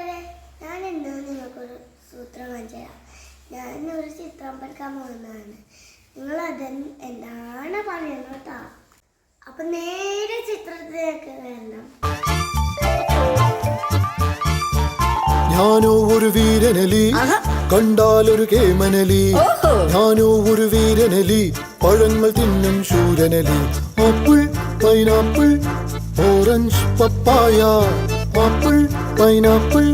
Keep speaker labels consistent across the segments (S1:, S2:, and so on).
S1: ഞാൻ ഇന്ന് നിങ്ങൾക്കൊരു സൂത്രം കാണിച്ചു തരാം ഞാൻ ഒരു ചിത്രം പഠിക്കാൻ പോകുന്നതാണ്. നിങ്ങൾ അത് എന്താണ് പറയുന്നത് കേട്ടോ? അപ്പൊ നേരെ ചിത്രത്തിലേക്ക് വരണം.
S2: ഞാനോ ഒരു വീരനലി കണ്ടാലൊരു കേമനലി. ഞാനോ ഒരു വീരനലി പഴങ്ങൾ തിന്നും ശൂരനലി. Apple pineapple orange papaya. Apple pineapple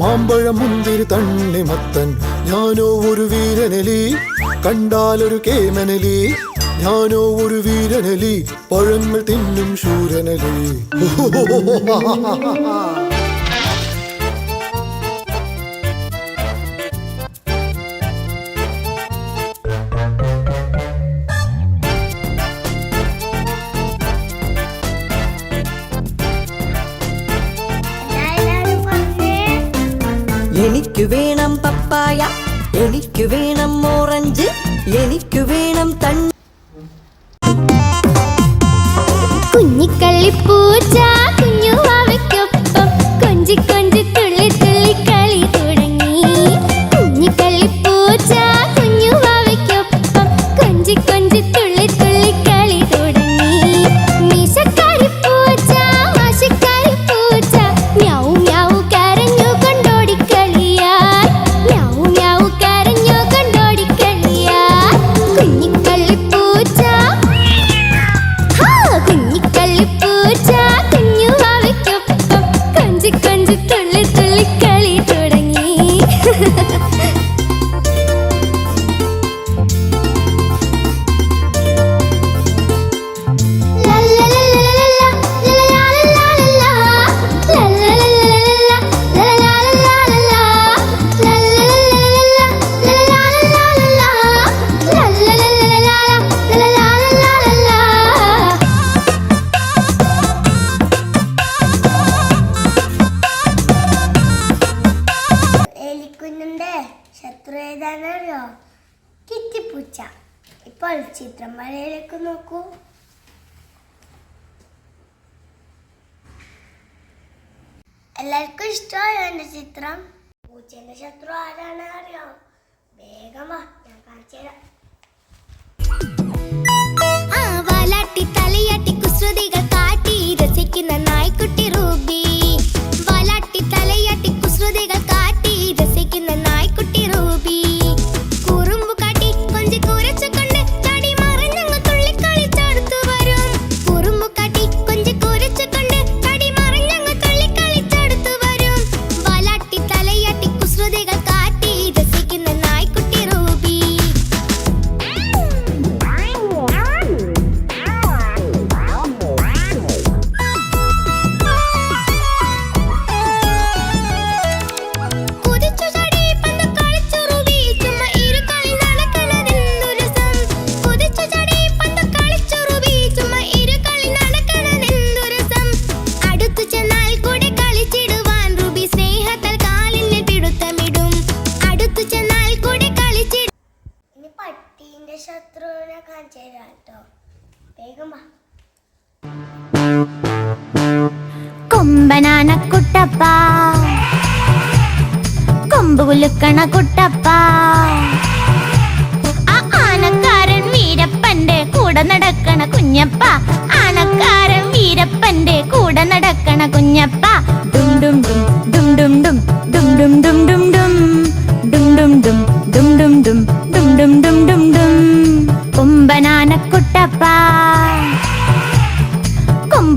S2: മാമ്പഴം മുന്തിരി തണ്ണി മത്തൻ. ഞാനോ ഒരു വീരനലി കണ്ടാലൊരു കേമനലി. ഞാനോ ഒരു വീരനലി പഴങ്ങൾ തിന്നും ശൂരനലി.
S3: എനിക്ക് വേണം പപ്പായ എനിക്ക് വേണം ഓറഞ്ച് എനിക്ക് വേണം തണ്ണി
S4: കുഞ്ഞിക്കള്ളിപ്പൂച്ച കുഞ്ഞുവാവയ്ക്കൊപ്പം കൊഞ്ചി
S1: ശത്രു ഏതാണല്ലോ കിറ്റിപ്പൂച്ച. ഇപ്പോൾ ചിത്രം വരയിലേക്ക് നോക്കൂ. എല്ലാവർക്കും ഇഷ്ടമായോ എന്റെ ചിത്രം? പൂച്ചന്റെ ശത്രു ആരാണ് അറിയോ? വേഗമ ഞാൻ കാണിച്ചു തരാം.
S4: തലയാട്ടി
S1: പട്ടീന്റെ ശത്രുവിനെ കാണിച്ചു തരാം കേട്ടോ. വേഗം വാ.
S4: കൊമ്പനാന കുട്ടപ്പ. കൊമ്പ് കുലുക്കണ കുട്ടപ്പ. ആ ആനക്കാരൻ വീരപ്പന്റെ കൂടെ നടക്കണ കുഞ്ഞപ്പ. ആനക്കാരൻ വീരപ്പന്റെ കൂടെ നടക്കണ കുഞ്ഞപ്പ. ഡും ഡും ഡും ഡും ഡും ഡും ഡും. ഡും ഡും ഡും ഡും ഡും ഡും ഡും ഡും ഡും ഡും ഡും ഡും.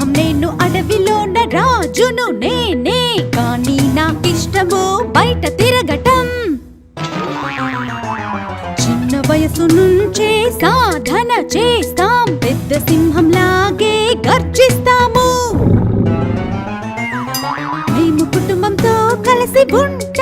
S5: సింహం నేను అడవిలోన రాజును నేనే. కానీ నాకిష్టము బయట తిరగటం. చిన్న వయసు నుంచే సాధన చేస్తాం. పెద్ద సింహంలాగే గర్జిస్తాము. మేము కుటుంబంతో కలిసి కలిసి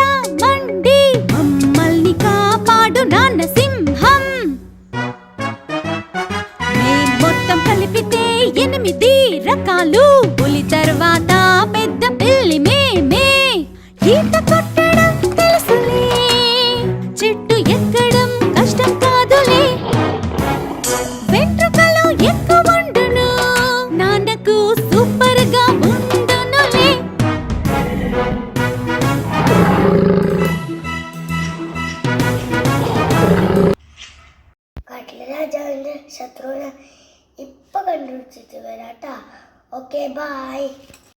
S5: రకాలు. పులి తర్వాత పెద్ద పిల్లి మేమే. ఈత కొట్టడం తెలుసులే. చెట్టు ఎక్కడం కష్టం కాదులే. వెంట్రుకలు ఎక్కువ ఉండును. నాన్నకు సూపర్గా ఉండునులే
S1: శత్రువుల ഇപ്പൊ വരാം കേട്ടോ ഓക്കെ ബായ്